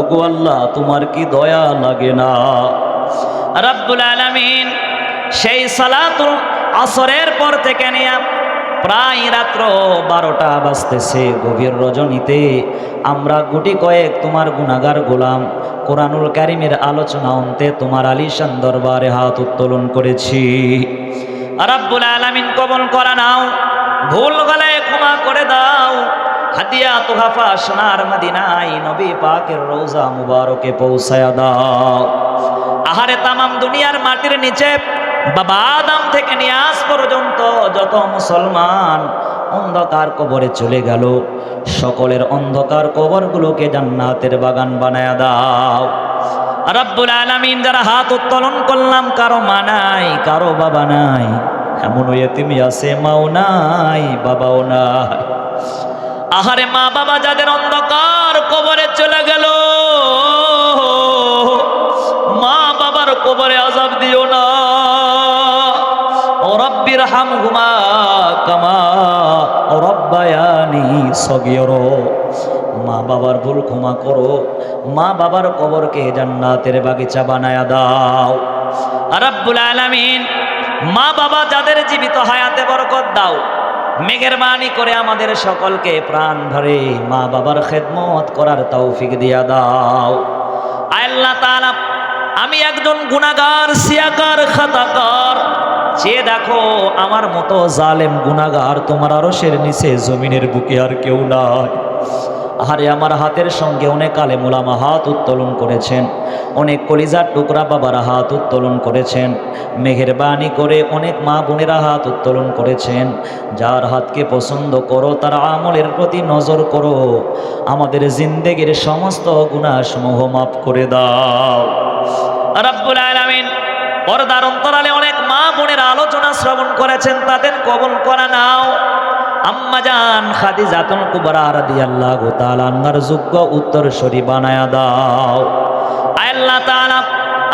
ওগো আল্লাহ, তোমার কি দয়া লাগে না? রাব্বুল আলামিন সেই সালাতুল আসরের পর থেকে নিয়ে প্রায় রাত্র বারোটা বাজতেছে গভীর রজনীতে। আমরা গুটি কয়েক তোমার গুণাগার গোলাম কোরআনুল কারিমের আলোচনা অন্তে তোমার আলিশান দরবারে হাত উত্তোলন করেছি। রাব্বুল আলামিন কবল করা নাও, ভুল গলায় ক্ষমা হাতিয়া তোহাফা সোনার মদিনায় নবী পাকের রোজা মুবারকে পৌঁছায়া দাও। আহারে তামাম দুনিয়ার মাটির নিচে বাবা আদম থেকে নিয়ে আজ পর্যন্ত যত মুসলমান অন্ধকার কবরে চলে গেল, সকলের অন্ধকার কবরগুলোকে জান্নাতের বাগান বানায়া দাও। রব্বুল আলামিন যারা হাত উত্তোলন করলাম, কারও মা নাই, কারও বাবা নাই এমন তুমি আছে, মাও নাই, বাবাও নাই। আহারে মা বাবা যাদের অন্ধকার কবরে চলে গেল, মা বাবার কবরে আজাব দিও না। রব্বির হাম ঘুমা কামা রব্বায়ানি সগিয়র মা বাবার ভুল ক্ষমা করো, মা বাবার কবরকে জান্নাতের বাগিচা বানায়া দাও। রব্বুল আলামিন, মা বাবা যাদের জীবিত হায়াতে বরকত দাও মেঘের বাণী করে আমাদের সকলকে প্রাণ ধরে মা বাবার খেদমত করার তৌফিক দিয়া দাও। আল্লাহ তাআলা, আমি একজন গুণাগার সিয়াকার, খাতাকার। যে দেখো, আমার মতো জালেম গুণাগার তোমার আরশের নিচে, জমিনের বুকে আর কেউ নাই। আহারে আমার হাতের সঙ্গে অনেক আলে মোলামা হাত উত্তোলন করেছেন। অনেক কলিজার টুকরা বাবারা হাত উত্তোলন করেছেন। মেঘের বাণী করে অনেক মা বোনেরা হাত উত্তোলন করেছেন। যার হাতকে পছন্দ করো, তার আমলের প্রতি নজর করো। আমাদের জিন্দেগির সমস্ত গুণাসমূহ মাফ করে দাও। পর্দার অন্তরালে অনেক মা বোনের আলোচনা শ্রবণ করেছেন, তাদের কবল করা নাও। আম্মাজান খাদিজাতুল কুবরা রাদিয়াল্লাহু তাআলা আনহার যোগ্য উত্তরসূরি বানায়া দাও। আল্লাহ তাআলা,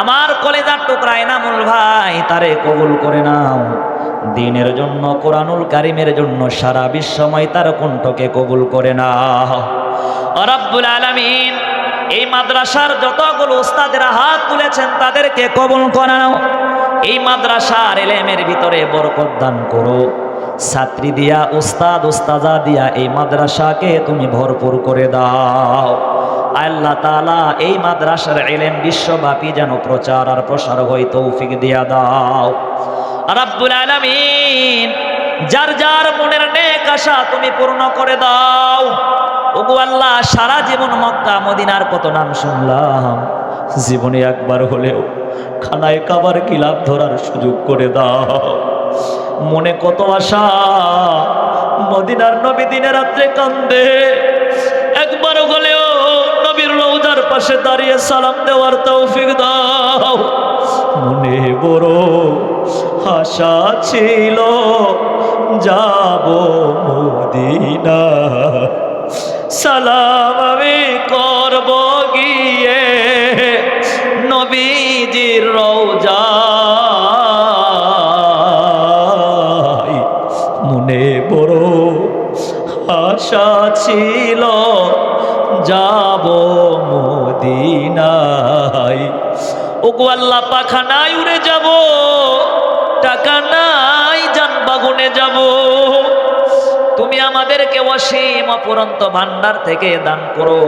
আমার কলেজার টুকরা এনামুল ভাই, তারে কবুল করে নাও। দিনের জন্য, কোরআনুল কারিমের জন্য সারা বিশ্বময় তার কণ্ঠকে কবুল করে নাও। রব্বুল আলামিন, এই মাদ্রাসার যতগুলো উস্তাদেরা হাত তুলেছেন, তাদেরকে কবুল করাও এই মাদ্রাসার এলেমের ভিতরে বরকত দান করো। ছাত্রী দিয়া, উস্তাদ, উস্তাজা দিয়া এই মাদ্রাসাকে তুমি ভরপুর করে দাও। আল্লাহ তালা এই মাদ্রাসার এলেম বিশ্বব্যাপী যেন প্রচার আর প্রসার হয় তৌফিক দিয়া দাও। রাব্বুল আলামিন, যার যার মনের নেক আশা তুমি পূর্ণ করে দাও। ওগো আল্লাহ, সারা জীবন মক্কা, মদিনার কত নাম শুনলাম। জীবনে একবার হলেও খানায় কাবার কিলাপ ধরার সুযোগ করে দাও। মনে কত আশা? মদিনার নবী দিনে রাত্রে কান্দে। একবারও হলেও নবীর রৌদার পাশে দাঁড়িয়ে সালাম দেওয়ার তৌফিক দাও। মনে বড় আশা ছিল, যাব মদিনা সালাম আমি করব গিয়ে নবীজির রৌজা বড় আশা ছিল, যাব মদিনায়। ওগো আল্লাহ পাখানায় উড়ে যাব, টাকা নাই যান বাগুনে যাব। তুমি আমাদেরকে অসীম অপুরন্ত ভান্ডার থেকে দান করো।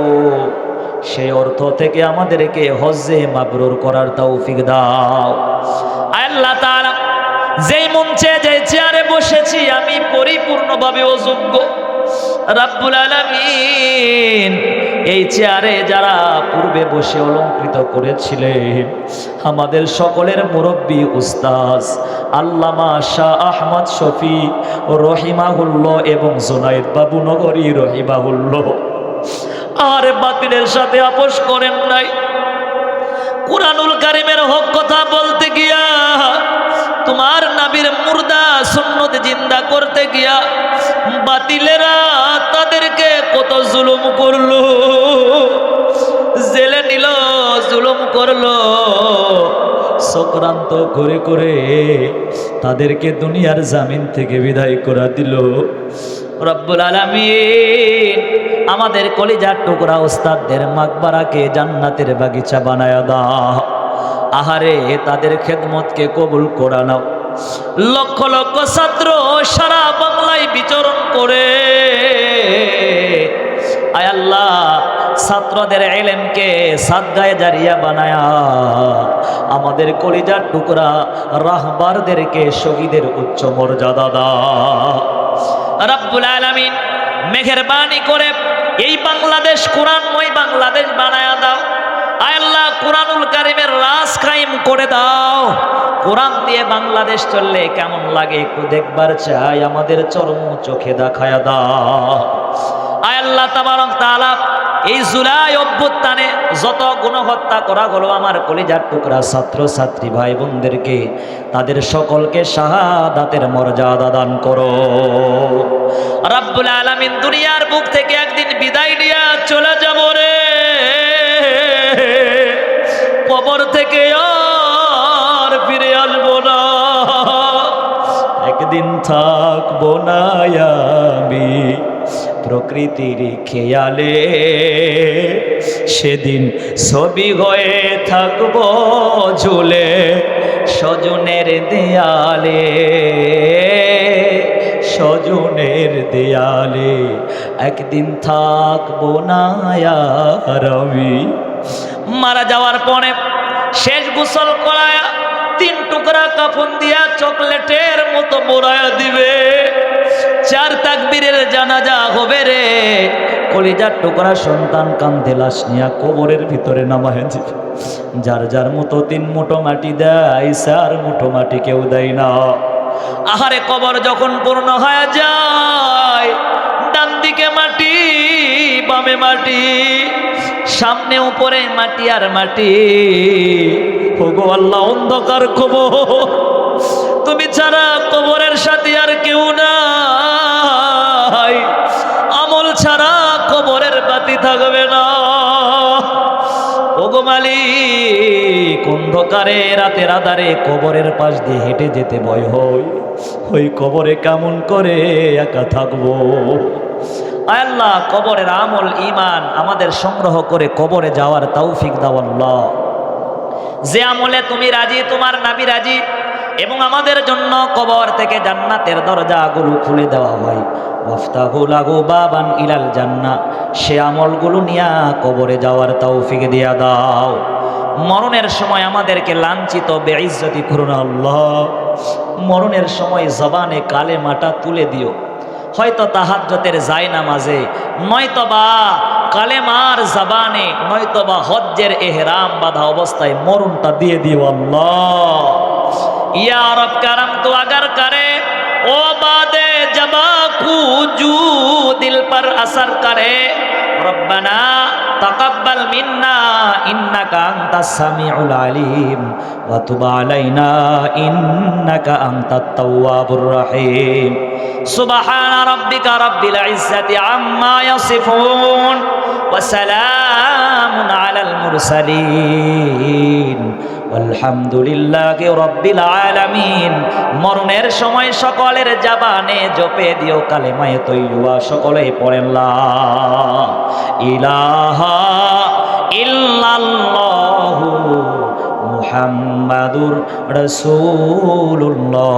সেই অর্থ থেকে আমাদেরকে হজ্জে মাবরুর করার তৌফিক দাও। আল্লাহ তাআলা যেই মঞ্চে যে চেয়ারে বসেছি, আমি পরিপূর্ণভাবে অযোগ্য। রাব্বুল আলামিন এই চেয়ারে যারা পূর্বে বসে অলঙ্কৃত করেছিলেন, আমাদের সকলের মুরব্বী উস্তাজ আল্লামা শাহ আহমদ শফি রহিমাহুল্ল এবং জোনাইদ বাবু নগরী রহিমাহুল্ল আর বাতিলের সাথে আপোষ করেন নাই। কথা কারিম তোমার নাবির মুর্দা সুন্নত জিন্দা করতে গিয়া বাতিলেরা তাদেরকে কত জুলুম করল? জেলে নিল, জুলুম করল। সক্রান্ত করে করে তাদেরকে দুনিয়ার জামিন থেকে বিদায় করা দিল। রব্বুল আলামিন আমাদের কলিজার টুকরা ওস্তাদদের মাকবারাকে জান্নাতের বাগিচা বানায় দাও। আহারে, তাদের খেদমতকে কবুল করা নাও। লক্ষ লক্ষ ছাত্র সারা বাংলায় বিচরণ করে। আয় আল্লাহ, ছাত্রদের এলেমকে সাদগায় জারিয়া বানায়া। আমাদের কলিজার টুকরা রাহবারদেরকে শহীদের উচ্চ মর্যাদা দা। রাব্বুল আলামিন, মেহেরবানি করে এই বাংলাদেশ কোরআনময় বাংলাদেশ বানায়া দাও। আল্লাহ, কোরআনুল কারিমের রাস কায়েম করে দাও। কোরআন দিয়ে বাংলাদেশ চললে কেমন লাগে একটু দেখবার চাই, আমাদের চরম চোখে দেখায়া দাও। আল্লাহ, তাবারক তাআলা, এই জুলাই অভ্যুত্থানে যত গুণহত্যা করা হলো আমার কলিজার টুকরা ছাত্র ছাত্রী ভাই বোনদেরকে তাদের সকলকে শাহাদাতের মর্যাদা দান করো। রাব্বুল আলামিন দুনিয়ার বুক থেকে একদিন বিদায় নিয়ে চলে যাব রে। থাকব না আমি। প্রকৃতির খেয়ালে সেদিন ছবি হয়ে থাকব ঝুলে স্বজনের দেয়ালে স্বজনের দেয়ালে। একদিন থাকব না মারা যাওয়ার পরে শেষ গোসল করায়া তিন টুকরা কাফন দিয়া চকলেটের মতো মোড়ায়া দিবে। চার তাকবীরের জানাজা হবে রে। কলিজার টুকরা সন্তান কান্দে লাশ নিয়া কবরের ভিতরে নামায় দিবে। যার যার মতো তিন মুঠো মাটি দেয়, চার মুঠো মাটি কেউ দেয় না। আহারে কবর যখন পূর্ণ হয়ে যায়, ডান দিকে মাটি, বামে মাটি, সামনে উপরে মাটি আর মাটি। ওগো আল্লাহ, অন্ধকার কবর তুমি ছাড়া কবরের সাথে আর কেউ নাই। আমল ছাড়া কবরের বাতি থাকবে না। ওগো মালিক, অন্ধকারে রাতের আধারে কবরের পাশ দিয়ে হেঁটে যেতে ভয় হয়। ওই কবরে কেমন করে একা থাকব? আল্লাহ, কবরের আমল ইমান আমাদের সংগ্রহ করে কবরে যাওয়ার তৌফিক দাওয়াল্লাহ যে আমলে তুমি রাজি, তোমার নাবি রাজি, এবং আমাদের জন্য কবর থেকে জান্নাতের দরজা দরজাগুলো খুলে দেওয়া হয়। বাবান ইলাল জান্না সে আমলগুলো নিয়া কবরে যাওয়ার তৌফিক দিয়া দাও। মরণের সময় আমাদেরকে লাঞ্ছিত বেইজ্জতি করুন আল্লাহ। মরণের সময় জবানে কালে মাটা তুলে দিও। হয়তো তাহাজ্জতের যায় না মাঝে নয়তো নয়তোবা কালেমার জাবানে নয়তোবা হজ্জের এহরাম বাধা অবস্থায় মরণটা দিয়ে দিও আল্লাহ। ইয়া রব কারাম, তো আগার করে ओ बाद जबा कूजू दिल पर असर करे रब्बना تقبل منا إنك أنت السميع العليم وتب علينا إنك أنت التواب الرحيم سبحان ربك رب العزة عما يصفون وسلام على المرسلين আলহামদুলিল্লাহ রব্বিল মরণের সময় সকলের জাবানে জপে দিও, কালেমায় তৈবা সকলে পড়েন, লা মুহাম্মাদুর রাসূলুল্লাহ।